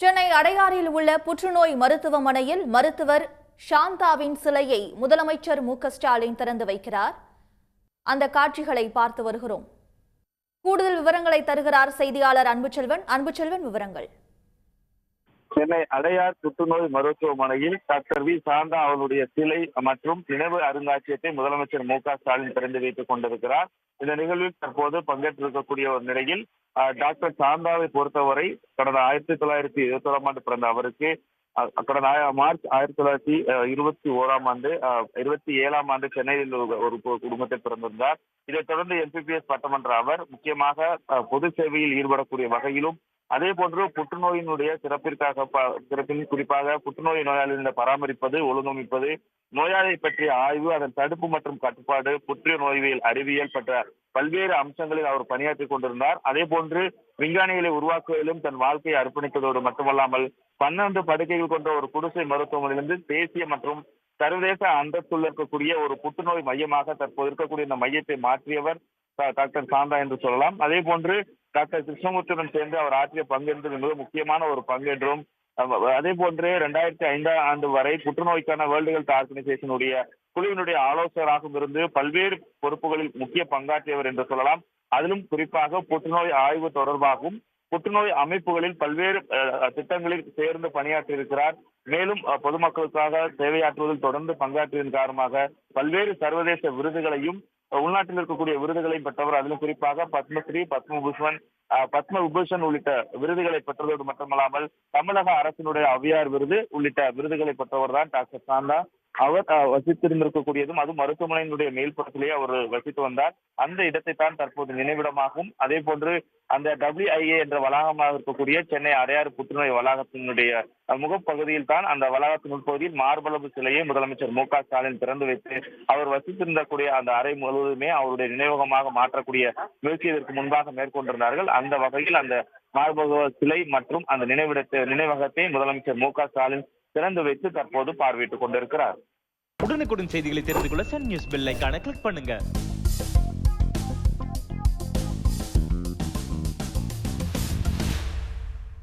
சென்னை அடையாறில் உள்ள புற்றுநோய் மருத்துவமனையில் மருத்துவர் சாந்தாவின் சிலையை முதலமைச்சர் மு ஸ்டாலின் திறந்து வைக்கிறார். அந்த காட்சிகளை பார்த்து வருகிறோம். கூடுதல் விவரங்களை தருகிறார் செய்தியாளர் அன்புச்செல்வன். அன்புச்செல்வன் விவரங்கள். சென்னை அடையார் புற்றுநோய் மருத்துவமனையில் டாக்டர் வி. சாந்தா அவருடைய சிலை மற்றும் நினைவு அருங்காட்சியகத்தை முதலமைச்சர் மு. க. ஸ்டாலின் திறந்து வைத்துக் கொண்டிருக்கிறார். இந்த நிகழ்வில் தற்போது பங்கேற்றிருக்கக்கூடிய ஒரு நிலையில் டாக்டர் சாந்தாவை பொறுத்தவரை கடந்த ஆயிரத்தி தொள்ளாயிரத்தி இருபத்தி ஓராம் ஆண்டு பிறந்த அவருக்கு கடந்த மார்ச் ஆயிரத்தி தொள்ளாயிரத்தி இருபத்தி ஓராம் ஆண்டு அஹ், இருபத்தி ஏழாம் ஆண்டு சென்னையில் ஒரு குடும்பத்தில் பிறந்திருந்தார். இதைத் தொடர்ந்து எம்பிபிஎஸ் பட்டமன்ற அவர் முக்கியமாக பொது சேவையில் ஈடுபடக்கூடிய வகையிலும் அதே போன்று புற்றுநோயினுடைய சிறப்பிற்காக சிறப்பில் குறிப்பாக புற்றுநோய் நோயாளிகளை பராமரிப்பது ஒழுங்கமைப்பது நோயாளியை பற்றிய ஆய்வு அதன் தடுப்பு மற்றும் கட்டுப்பாடு புற்று நோய்வியல் அறிவியல் பற்ற பல்வேறு அம்சங்களில் அவர் பணியாற்றிக் கொண்டிருந்தார். அதே போன்று விஞ்ஞானிகளை உருவாக்குவதிலும் தன் வாழ்க்கையை அர்ப்பணித்ததோடு மட்டுமல்லாமல் பன்னெண்டு படுக்கைகள் கொண்ட ஒரு குடிசை மருத்துவமனையிலிருந்து தேசிய மற்றும் சர்வதேச அந்தஸ்துள்ள இருக்கக்கூடிய ஒரு புற்றுநோய் மையமாக தற்போது இருக்கக்கூடிய இந்த மையத்தை மாற்றியவர் டாக்டர் சாந்தா என்று சொல்லலாம். அதே போன்று டாக்டர் கிருஷ்ணமூர்த்தியுடன் சேர்ந்து அவர் ஆற்றிய பங்கெடுத்தது என்பது முக்கியமான ஒரு பங்கு என்றும் அதே போன்று ரெண்டாயிரத்தி ஐந்தாம் ஆண்டு வரை புற்றுநோய்க்கான வேர்ல்டு ஹெல்த் ஆர்கனைசேஷனுடைய குழுவினுடைய ஆலோசகராகவும் இருந்து பல்வேறு பொறுப்புகளில் முக்கிய பங்காற்றியவர் என்று சொல்லலாம். அதிலும் குறிப்பாக புற்றுநோய் ஆய்வு தொடர்பாகவும் புற்றுநோய் அமைப்புகளில் பல்வேறு திட்டங்களில் சேர்ந்து பணியாற்றியிருக்கிறார். மேலும் பொதுமக்களுக்காக சேவையாற்றுவதில் தொடர்ந்து பங்காற்றியதன் காரணமாக பல்வேறு சர்வதேச விருதுகளையும் உள்நாட்டில் இருக்கக்கூடிய விருதுகளையும் பெற்றவர். அதிலும் குறிப்பாக பத்மஸ்ரீ பத்மபூஷன் பத்ம விபூஷன் உள்ளிட்ட விருதுகளை பெற்றதோடு மட்டுமல்லாமல் தமிழக அரசினுடைய அவ்வியார் விருது உள்ளிட்ட விருதுகளை பெற்றவர் தான் டாக்டர் சாந்தா. அவர் வசித்திருந்திருக்கக்கூடியதும் அது மருத்துவமனையினுடைய மேல்புறத்திலேயே அவர் வசித்து வந்தார். அந்த இடத்தை தான் தற்போது நினைவிடமாகவும் அதே போன்று அந்த டபிள்யூஐஏ என்ற வளாகமாக இருக்கக்கூடிய சென்னை அடையாறு புற்றுநோய் வளாகத்தினுடைய முகப்பகுதியில் தான் அந்த வளாகத்தின் உட்பகுதியில் மார்பளவு சிலையை முதலமைச்சர் மு க ஸ்டாலின் திறந்து வைத்து அவர் வசித்திருந்தக்கூடிய அந்த அறை முழுவதுமே அவருடைய நினைவகமாக மாற்றக்கூடிய முயற்சி இதற்கு முன்பாக மேற்கொண்டிருந்தார்கள். அந்த வகையில் அந்த மார்பக சிலை மற்றும் அந்த நினைவிடத்தை நினைவகத்தை முதலமைச்சர் மு க ஸ்டாலின் திறந்து வைத்து தற்போது பார்வையிட்டுக் கொண்டிருக்கிறார். உடனுக்குடன் செய்திகளை தெரிந்து கொள்ள சன் நியூஸ் பெல் ஐகானை கிளிக் பண்ணுங்க.